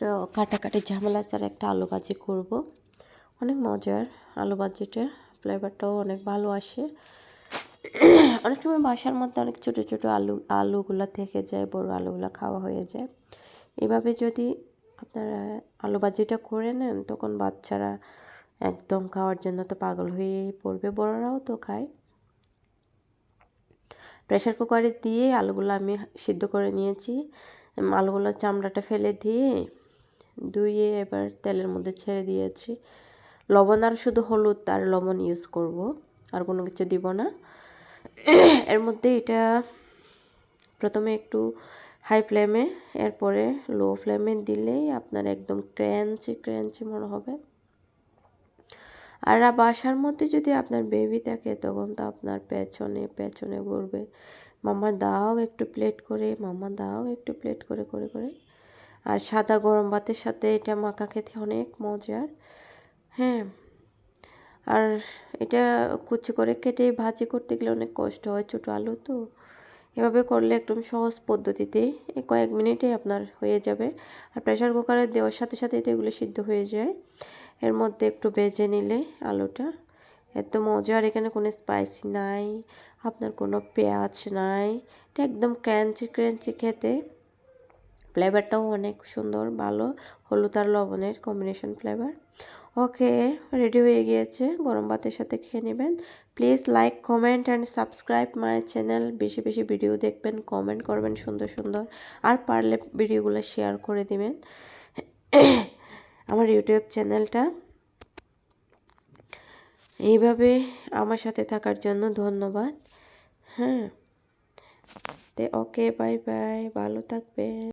তো কাটাকাটি ঝামেলা ছাড়া একটা আলু ভাজি করব। অনেক মজার আলু ভাজিটা ফ্লেভারটাও অনেক ভালো আসে। অনেক সময় বাসার মধ্যে অনেক ছোটো ছোটো আলু, আলুগুলো থেকে যায়, বড় আলুগুলো খাওয়া হয়ে যায়। এভাবে যদি আপনারা আলু ভাজিটা করে নেন, তখন বাচ্চারা একদম খাওয়ার জন্য তো পাগল হয়েই পড়বে, বড়রাও তো খায়। প্রেশার কুকারে দিয়ে আলুগুলো আমি সিদ্ধ করে নিয়েছি। আলুগুলোর চামড়াটা ফেলে দিয়ে ধুয়ে এবার তেলের মধ্যে ছেড়ে দিয়েছি। লবণ আর শুধু হলুদ আর লবণ ইউজ করব, আর কোনো কিছু দিব না। এর মধ্যে এটা প্রথমে একটু হাই ফ্লেমে এরপরে লো ফ্লেমে দিলেই আপনার একদম ক্র্যাঞ্চি ক্র্যাঞ্চি মনে হবে। আর বাসার মধ্যে যদি আপনার বেবি থাকে, তখন তো আপনার পেছনে পেছনে ঘুরবে। মামা দাও একটু প্লেট করে, মামা দাও একটু প্লেট করে করে করে। আর সাদা গরম ভাতের সাথে এটা মাখা খেতে অনেক মজার। হ্যাঁ আর এটা কুচি করে কেটে ভাজি করতে গেলে অনেক কষ্ট হয় ছোটো আলু তো। এভাবে করলে একদম সহজ পদ্ধতিতে কয়েক মিনিটে আপনার হয়ে যাবে আর প্রেশার কুকারে দেওয়ার সাথে সাথে এটা এগুলো সিদ্ধ হয়ে যায়। এর মধ্যে একটু বেজে নিলে আলুটা। এত মজার, এখানে কোনো স্পাইসি নাই, আপনার কোনো পেঁয়াজ নাই, এটা একদম ক্র্যাঞ্চি ক্র্যাঞ্চি খেতে। ফ্লেভারটাও অনেক সুন্দর, ভালো। হলুদ আর লবণের কম্বিনেশন ফ্লেভার ওকে রেডি হয়ে গিয়েছে। গরম ভাতের সাথে খেয়ে নেবেন। Please like comment and subscribe my channel বেশি বেশি ভিডিও দেখবেন কমেন্ট করবেন সুন্দর সুন্দর। আর পারলে ভিডিওগুলো শেয়ার করে দিবেন। আমার ইউটিউব চ্যানেলটা এইভাবে আমার সাথে থাকার জন্য ধন্যবাদ। হ্যাঁ। তে ওকে বাই বাই ভালো থাকবে